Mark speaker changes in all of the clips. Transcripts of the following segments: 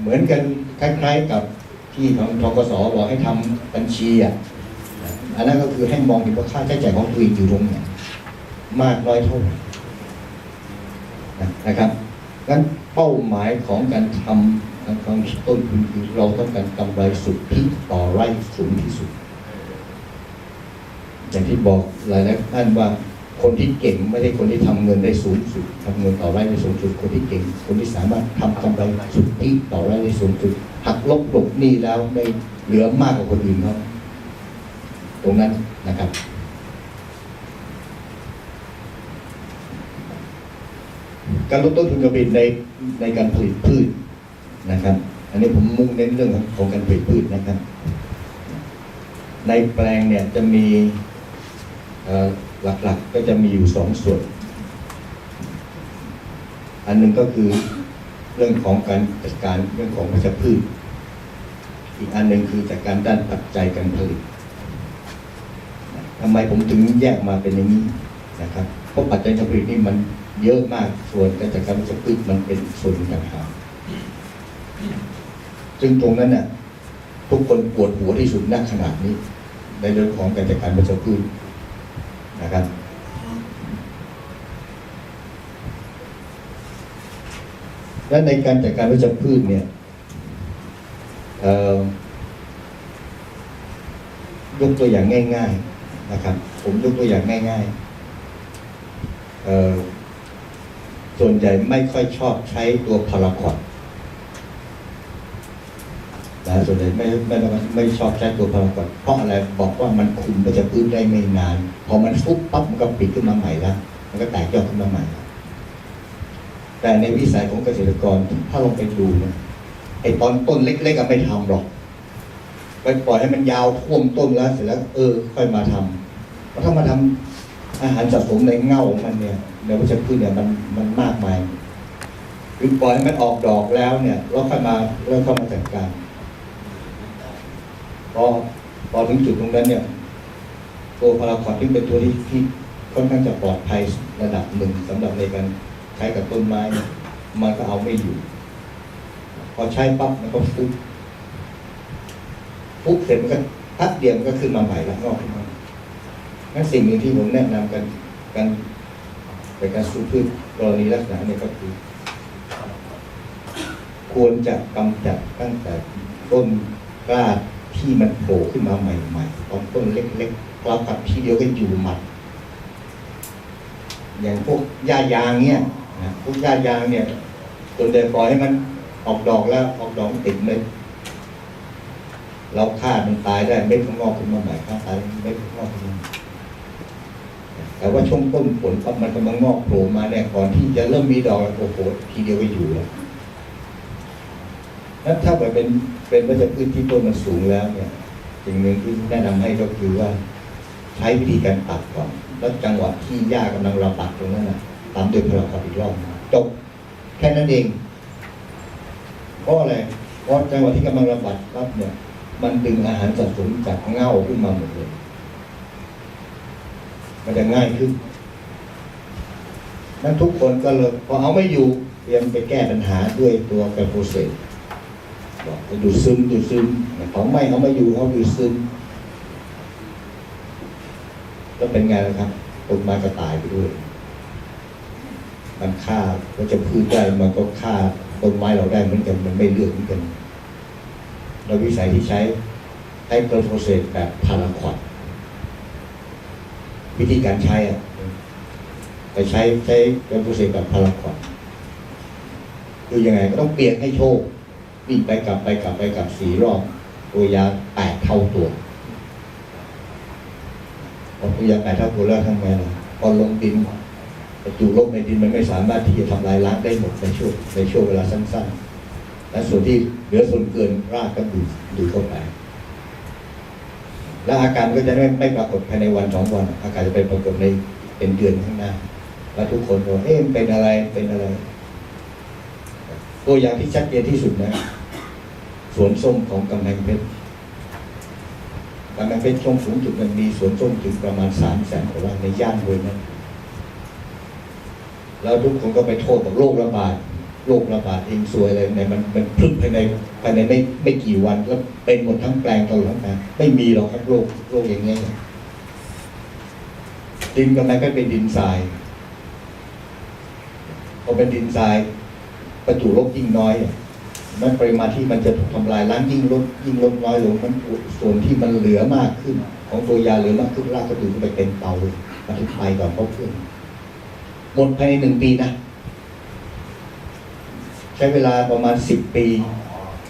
Speaker 1: เหมือนกันคล้ายๆกับที่ทางทกสบอกให้ทำบัญชีอะอันนั้นก็คือให้มองเห็นว่าค่าใช้จ่ายของตัวเองอยู่ตรงไหนมากน้อยเท่าไหร่นะครับงั้นเป้าหมายของการทำการต้นทุนคือเราต้องการกำไรสุดทธิต่อไร่สูงที่สุด อย่างที่บอกหลายๆท่านว่า คนที่เก่งไม่ได้คนที่ทำเงินได้สูงสุดทำเงินต่อไร่ได้สูงสุด คนที่เก่ง คนที่สามารถทำกำไรสุทธิต่อไร่ได้สูงสุดหักลบกลบหนี้แล้วได้เหลือมากกว่าคนอื่นเขาตรงนั้นนะครับ การลดต้นทุนการผลิตในในการผลิตพืชนะครับ อันนี้ผมมุ่งเน้นเรื่องของการผลิตพืชนะครับ ในแปลงเนี่ยจะมี หลักๆก็จะมีอยู่สองส่วน อันหนึ่งก็คือเรื่องของการจัดการเรื่องของวัชพืช อีกอันหนึ่งคือจัดการด้านปัจจัยการผลิตทำไมผมถึงแยกมาเป็นอย่างนี้นะครับเพราะปัจจัยการผลิตนี่มันเยอะมากส่วนการจัดการวัชพืชมันเป็นส่วนต่างหากซึ่งตรงนั้นน่ะทุกคนปวดหัวที่สุดณขนาดนี้ ในเรื่องของการจัดการวัชพืช นะครับและในการจัดการวัชพืชเนี่ยยกตัวอย่างง่าย ๆนะครับ ผมยกตัวอย่างง่ายๆส่วนใหญ่ไม่ค่อยชอบใช้ตัวพาราคอต นะส่วนใหญ่ไม่ไม่ไม่ไม่ชอบใช้ตัวพาราคอตเพราะอะไรบอกว่ามันคุมก็จะพื้นได้ไม่นาน พอมันฟุบปั๊บมันก็ปิดขึ้นมาใหม่แล้วมันก็แตกยอดขึ้นมาใหม่ แต่ในวิสัยของเกษตรกรถ้าลองไปดูนะไอ้ตอนต้นเล็กๆก็ไม่ทำหรอกไปปล่อยให้มันยาวท่วมต้นแล้วเสร็จแล้ว เออ ค่อยมาทำเพราะถ้ามาทำอาหารสะสมในเง่าของมันเนี่ยในวัชพืชเนี่ยมันมันมากมายหรือปล่อยให้มันออกดอกแล้วเนี่ยแล้วค่อยมาแล้วค่อยมาจัดการ พอพอถึงจุดตรงนั้นเนี่ย ตัวพาราคอตที่เป็นตัวที่ที่ค่อนข้างจะปลอดภัยระดับหนึ่งสำหรับในการใช้กับต้นไม้ มันก็เอาไม่อยู่ พอใช้ปั๊บมันก็ฟุบฟุบเสร็จมันก็พักเดียวมันก็ขึ้นมาใหม่แล้วงอกขึ้นมางั้นสิ่งหนึ่งที่ผมแนะนำกันกันในการสู้พืชกรณีลักษณะนี่ยก็คือ ควรจะกำจัดตั้งแต่ต้นกล้า ที่มันโผล่ขึ้นมาใหม่ๆตอนต้นเล็กๆเราตัดทีเดียวก็อยู่หมัด อย่างพวกหญ้ายางเนี่ยนะพวกหญ้ายางเนี่ยจนเดินปล่อยให้มันออกดอกแล้วออกดอกติดเม็ดเราฆ่ามันตายได้เม็ดมันงอกขึ้นมาใหม่ฆ่าตายเม็ดมันงอกขึ้นมาแต่ว่าช่วงต้นผลปมันกำลังงอกโผล่มาเนี่ยก่อนที่จะเริ่มมีดอกโอ้โหทีเดียวก็อยู่แล้วแล้วถ้าแบบเป็น เป็นวัชพืชที่ต้นมันสูงแล้วเนี่ยสิ่งหนึ่งที่แนะนำให้ก็คือว่า ใช้วิธีการตัดก่อนแล้วจังหวะที่หญ้ากำลังระบาดตรงนั้นนะตามด้วยพลังขับอีกรอบจบแค่นั้นเองเพราะอะไรเพราะจังหวะที่กำลังระบาดปั๊บเนี่ย มันดึงอาหารสะสมจากเง่าขึ้นมาหมดเลยมันจะง่ายขึ้นนั้นทุกคนก็เลยพอเอาไม่อยู่เตรียมไปแก้ปัญหาด้วยตัวแกลโฟเซต บอกไปดูดซึมดูดซึมเขาไม่เขาไม่อยู่เขาดูดซึมแล้วเป็นไงล่ะครับต้นไม้ก็ตายไปด้วย มันฆ่าก็จะพืชได้มันก็ฆ่าต้นไม้เราได้เหมือนกันมันไม่เลือกเหมือนกัน เราวิสัยที่ใช้ใช้โปรโเซตแบบพาราควอดวิธีการใช้อะไปใช้ใช้โปรโเซตแบบพาราควอดคือยังไงก็ต้องเปลี่ยนให้โชค วิ่งไปกลับไปกลับไปกลับสี่รอบตัวยาแปดเท่าตัวพอตัวยาแปดเท่าตัวแล้วทำไงล่ะพอลงดินประจุลบในดินมันไม่สามารถที่จะทำลายล้างได้หมดในช่วงในช่วงเวลาสั้นๆ และส่วนที่เหลือส่วนเกินรากก็ดูดดูดเข้าไปแล้วอาการก็จะไม่ไม่ปรากฏภายในวันสองวัน อาการจะไปปรากฏในเป็นเดือนข้างหน้า แล้วทุกคนบอกเอ๊ะเป็นอะไรเป็นอะไร ตัวอย่างที่ชัดเจนที่สุดนะสวนส้มของกำแพงเพชรกำแพงเพชรช่วงสูงจุดมันมีสวนส้มถึงประมาณสามแสนกว่าไร่ในย่านเลยนะแล้วทุกคนก็ไปโทษบอกโรคระบาดโรคระบาดเองซวยอะไรเนี่ยมันมันพลึกภายในภายในไม่ไม่กี่วันแล้วเป็นหมดทั้งแปลงตลอดทั้งไม่มีหรอกครับโรคโรคอย่างเงี้ยดินกำลังก็เป็นดินทรายพอเป็นดินทราย ประจุโรคยิ่งน้อยอะมันปริมาณที่มันจะถูกทำลายล้างยิ่งลดยิ่งลดน้อยลงมันส่วนที่มันเหลือมากขึ้น ของตัวยาเหลือมากขึ้นรากกระดูกมันไปเต็มเตาเลยมันถึงไปก่อนเขาขึ้นหมดภายในหนึ่งปีนะใช้เวลาประมาณสิบปี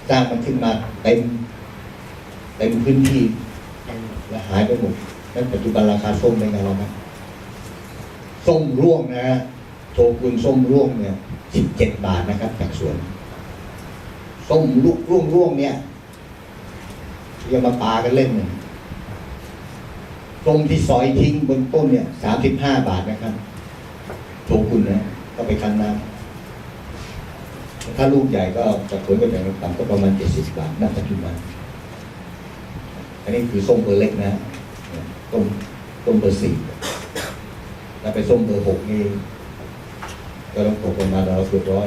Speaker 1: สร้างมันขึ้นมาเต็มเต็มพื้นที่และหายไปหมดแล้วปัจจุบันราคาส้มเป็นไงเราไหมส้มร่วงนะฮะ โชกุนส้มร่วงเนี่ยสิบเจ็ดบาทนะครับ จากสวน ส้มลูกร่วงร่วงเนี่ยย่ามาปากันเล่นเนี่ยส้มที่ซอยทิ้งบนต้นเนี่ยสามสิบห้าบาทนะครับโชกุนนะก็ไปคันน้ำถ้าลูกใหญ่ก็จะผลก็แบ่งต่ำก็ประมาณเจ็ดสิบบาทณปัจจุบันอันนี้คือส้มเบอร์เล็กนะต้มต้มเบอร์สี่ถ้าไปส้มเบอร์หกนี่ ก็ต้องตกป